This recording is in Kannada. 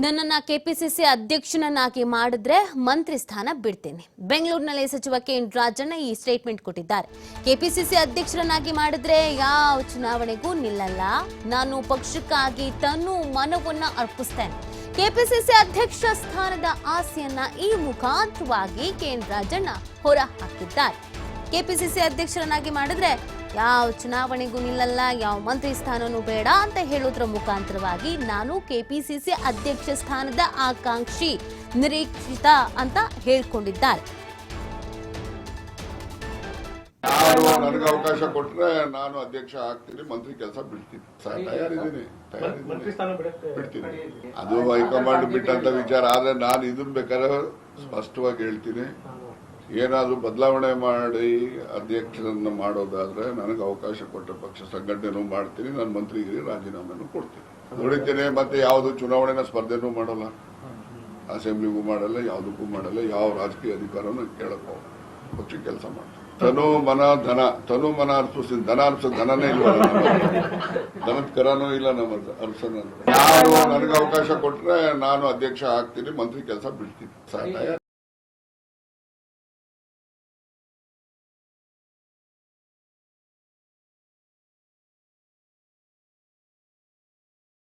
ನನ್ನನ್ನ ಕೆಪಿಸಿಸಿ ಅಧ್ಯಕ್ಷನನ್ನಾಗಿ ಮಾಡಿದ್ರೆ ಮಂತ್ರಿ ಸ್ಥಾನ ಬಿಡ್ತೇನೆ. ಬೆಂಗಳೂರಿನಲ್ಲಿ ಸಚಿವ ಕೆ ಎನ್ ರಾಜಣ್ಣ ಈ ಸ್ಟೇಟ್ಮೆಂಟ್ ಕೊಟ್ಟಿದ್ದಾರೆ. ಕೆಪಿಸಿಸಿ ಅಧ್ಯಕ್ಷರನ್ನಾಗಿ ಮಾಡಿದ್ರೆ ಯಾವ ಚುನಾವಣೆಗೂ ನಿಲ್ಲಲ್ಲ. ನಾನು ಪಕ್ಷಕ್ಕಾಗಿ ತನ್ನು ಮನವನ್ನ ಅರ್ಪಿಸ್ತೇನೆ. ಕೆಪಿಸಿಸಿ ಅಧ್ಯಕ್ಷ ಸ್ಥಾನದ ಆಸೆಯನ್ನ ಈ ಮುಖಾಂತರವಾಗಿ ಕೆ ಎನ್ ರಾಜಣ್ಣ ಹೊರ ಹಾಕಿದ್ದಾರೆ ಕೆಪಿಸಿಸಿ ಅಧ್ಯಕ್ಷರನ್ನಾಗಿ ಮಾಡಿದ್ರೆ ಯಾವ ಚುನಾವಣೆಗೂ ನಿಲ್ಲಲ್ಲ ಯಾವ ಮಂತ್ರಿ ಸ್ಥಾನನೂ ಬೇಡ ಅಂತ ಹೇಳೋದ್ರ ಮುಖಾಂತರವಾಗಿ ನಾನು ಕೆಪಿಸಿಸಿ ಅಧ್ಯಕ್ಷ ಸ್ಥಾನದ ಆಕಾಂಕ್ಷಿ ನಿರೀಕ್ಷಿತ ಅಂತ ಹೇಳ್ಕೊಂಡಿದ್ದಾರೆ. ಯಾರು ನನಗೆ ಅವಕಾಶ ಕೊಟ್ರೆ ನಾನು ಅಧ್ಯಕ್ಷ ಆಗ್ತೀನಿ ಮಂತ್ರಿ ಕೆಲಸ ಬಿಡ್ತೀನಿ. ಸರ್ ತಯಾರಿದ್ದೀನಿ ಬಿಡ್ತೀನಿ. ಅದು ಹೈಕಮಾಂಡ್ ಬಿಟ್ಟಂತ ವಿಚಾರ ಆದ್ರೆ ನಾನು ಇದನ್ನ ಬೇಕಾದ್ರೆ ಸ್ಪಷ್ಟವಾಗಿ ಹೇಳ್ತೀನಿ. ಏನಾದ್ರೂ ಬದಲಾವಣೆ ಮಾಡಿ ಅಧ್ಯಕ್ಷರನ್ನು ಮಾಡೋದಾದ್ರೆ ನನಗೆ ಅವಕಾಶ ಕೊಟ್ಟ ಪಕ್ಷ ಸಂಘಟನೆನೂ ಮಾಡ್ತೀನಿ, ನಾನು ಮಂತ್ರಿಗಿರಿ ರಾಜೀನಾಮೆನೂ ಕೊಡ್ತೀನಿ. ನೋಡಿದ್ದೇನೆ ಮತ್ತೆ ಯಾವುದು ಚುನಾವಣೆನ ಸ್ಪರ್ಧೆನೂ ಮಾಡಲ್ಲ. ಅಸೆಂಬ್ಲಿಗೂ ಮಾಡಲ್ಲ, ಯಾವುದಕ್ಕೂ ಮಾಡಲ್ಲ, ಯಾವ ರಾಜಕೀಯ ಅಧಿಕಾರನೂ ಕೇಳಕ್ಕ ಪಕ್ಷ ಕೆಲಸ ಮಾಡ್ತೀನಿ ತನು ಮನ ಧನ, ತನು ಮನ ಅರ್ಪಿಸಿ ಧನ ಅರ್ಪಿಸೋ ಧನನೇ ಇಲ್ಲ ಧನದ ಕರನೂ ಇಲ್ಲ ನಮ್ಮ ಅರ್ಸನ ಯಾರು ನನಗೆ ಅವಕಾಶ ಕೊಟ್ರೆ ನಾನು ಅಧ್ಯಕ್ಷ ಆಗ್ತೀನಿ, ಮಂತ್ರಿ ಕೆಲಸ ಬಿಡ್ತೀನಿ.